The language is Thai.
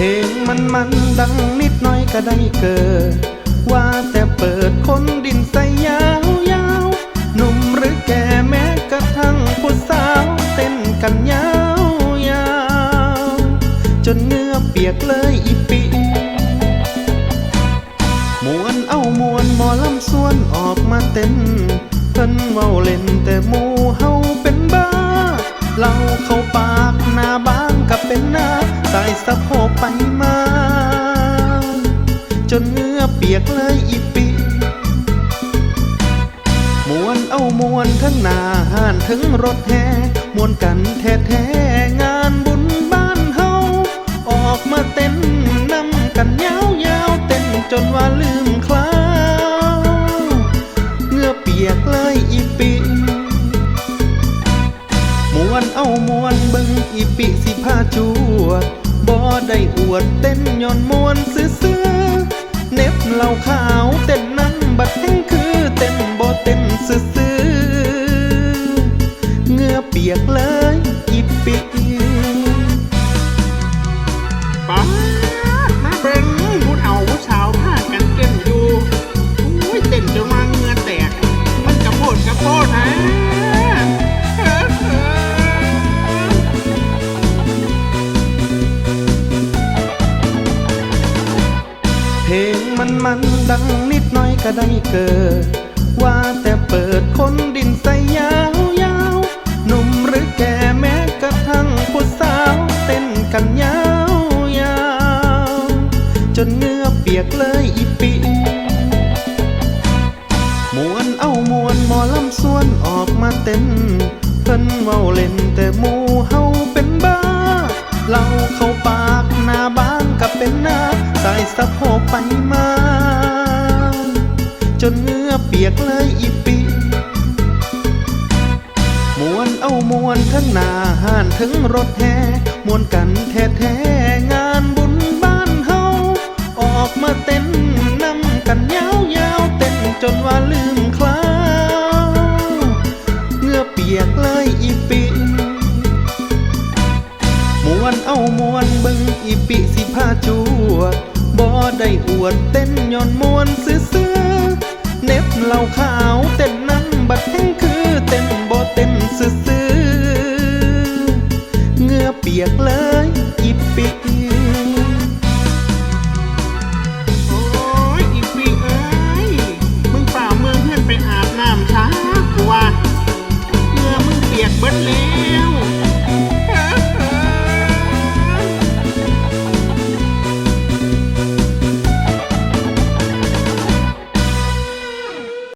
ลงมันมันดังนิดหน้อยก็ได้เกิด ว่าแต่เปิดคนดินใส่ยาวยาวหนุ่มหรือแก่แม้กระทั่งผู้สาวเต้นกันยาวยาวจนเงือเปียกเลยอีปีมวนเอามวนหมอลำส่วนออกมาเต้น เพิ่นเว้าเล่นแต่หมูเฮาเป็นบ้าเล่าเข้าปากหน้าบ้า กับเป็นหน้าสายสะโพกไปมา จนเหงือเปียกเลยอีปีมวนเอามวนทั้งหน้าห้านถึงรถแห่มวนกันแท้แท้ๆงานบุญบ้านเฮาออกมาเต้นนำกันยาวยาวๆเต้นจนว่าลืมคลาวเงื่อเปียกเลย อีปิสิพาจัวบ่ได้อวดเต้นย้อนมวนซื้อซื้อเน็บเหล่าขาวเต้นนั้นบัดแห่งคือเต้นบ่เต้นซื้อๆเงื้อเปียกเลยอีปิป๊า มันดังนิดหน้อยก็ได้เกิด ว่าแต่เปิดคนดินใส่ยาวยาวหนุ่มหรือแก่แม้กระทั่งผู้สาวเต้นกันยาวยาวจนเหงือเปียกเลยอีปีมวนเอามวนหมอลำส่วนออกมาเต้นเพิ่นเว้าเล่นแต่หมูเฮาเป็นบ้าเล่าเข้าปากหน้าบ้านกับเป็นหน้าสายสะโพกไปมา ปียกเลยอีปีมวนเอามวนทั้งหน้าห้านถึงรถแห่มวนกันแท้แท้งานบุญบ้านเฮาออกมาเต้นนำกันยาวยาวเต้นจนว่าลืมคลาวเงื่อเปียกเลยอีปีมวนเอามวนบิ่งอีปิสิพาจัวบ่ได้อวดเต้นย้อนมวนซื่อ เหล่าขาวเต้นน้ำบัดแห่งคือเต้นบ่เต้นซื่อเงื่อเปียกเลยอีปิ